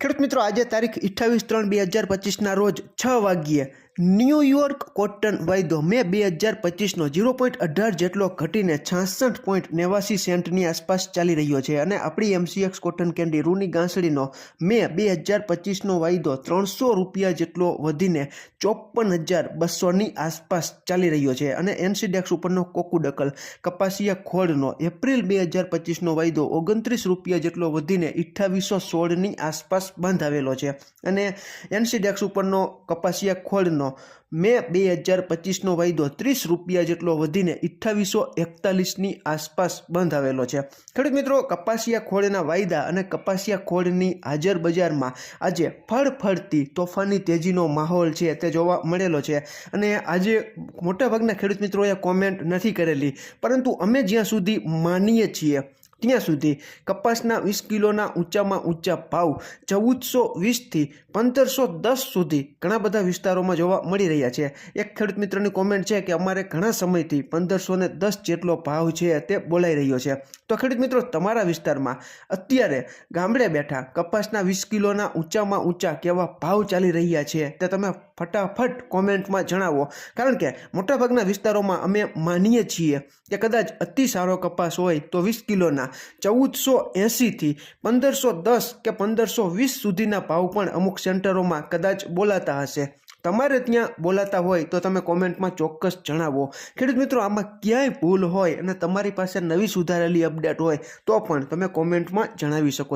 ખેડૂત મિત્રો આજે તારીખ અઠ્ઠાવીસ ત્રણ બે હજાર પચીસના રોજ છ વાગ્યે ન્યૂયોર્ક કોટન વાયદો મે બે હજાર પચીસનો ઝીરો પોઈન્ટ અઢાર જેટલો ઘટીને છાસઠ પોઈન્ટ નેવાસી સેન્ટની આસપાસ ચાલી રહ્યો છે અને આપણી એમસીએક્સ કોટન કેન્ડી રૂની ગાંસડીનો મે બે હજાર પચીસનો વાયદો ત્રણસો રૂપિયા જેટલો વધીને ચોપન હજાર બસોની આસપાસ ચાલી રહ્યો છે અને એનસીડેક્સ ઉપરનો કોકુડકલ કપાસિયા ખોળનો એપ્રિલ બે હજાર પચીસનો વાયદો ઓગણત્રીસ રૂપિયા જેટલો વધીને અઠ્ઠાવીસો સોળની આસપાસ બાંધાવેલો છે. અને એનસીડેક્સ ઉપરનો કપાસિયા ખોળનો મે બે હજાર પચીસનો વાયદો ત્રીસ રૂપિયા જેટલો વધીને અઠ્ઠાવીસો એકતાલીસની આસપાસ બંધ આવેલો છે. ખેડૂત મિત્રો, કપાસિયા ખોળના વાયદા અને કપાસિયા ખોળની હાજર બજારમાં આજે ફળ ફળતી તોફાની તેજીનો માહોલ છે તે જોવા મળેલો છે. અને આજે મોટાભાગના ખેડૂત મિત્રોએ કોમેન્ટ નથી કરેલી, પરંતુ અમે જ્યાં સુધી માનીએ છીએ ત્યાં સુધી કપાસના વીસ કિલોના ઊંચામાં ઊંચા ભાવ ચૌદસો વીસથી પંદરસો દસ સુધી ઘણા બધા વિસ્તારોમાં જોવા મળી રહ્યા છે. એક ખેડૂત મિત્રની કોમેન્ટ છે કે અમારે ઘણા સમયથી પંદરસો ને દસ જેટલો ભાવ છે તે બોલાઈ રહ્યો છે. તો ખેડૂત મિત્રો, તમારા વિસ્તારમાં અત્યારે ગામડે બેઠા કપાસના વીસ કિલોના ઊંચામાં ઊંચા કેવા ભાવ ચાલી રહ્યા છે તે તમે ફટાફટ કોમેન્ટમાં જણાવો. કારણ કે મોટાભાગના વિસ્તારોમાં અમે માનીએ છીએ કે કદાચ અતિ સારો કપાસ હોય તો વીસ કિલોના, ચૌદસો એંસીથી પંદરસો દસ કે પંદરસો વીસ સુધીના ભાવ પણ અમુક સેન્ટરોમાં કદાચ બોલાતા હશે. તમારે ત્યાં બોલાતા હોય તો તમે કોમેન્ટમાં ચોક્કસ જણાવો. ખેડૂત મિત્રો, આમાં ક્યાંય ભૂલ હોય અને તમારી પાસે નવી સુધારેલી અપડેટ હોય તો પણ તમે કોમેન્ટમાં જણાવી શકો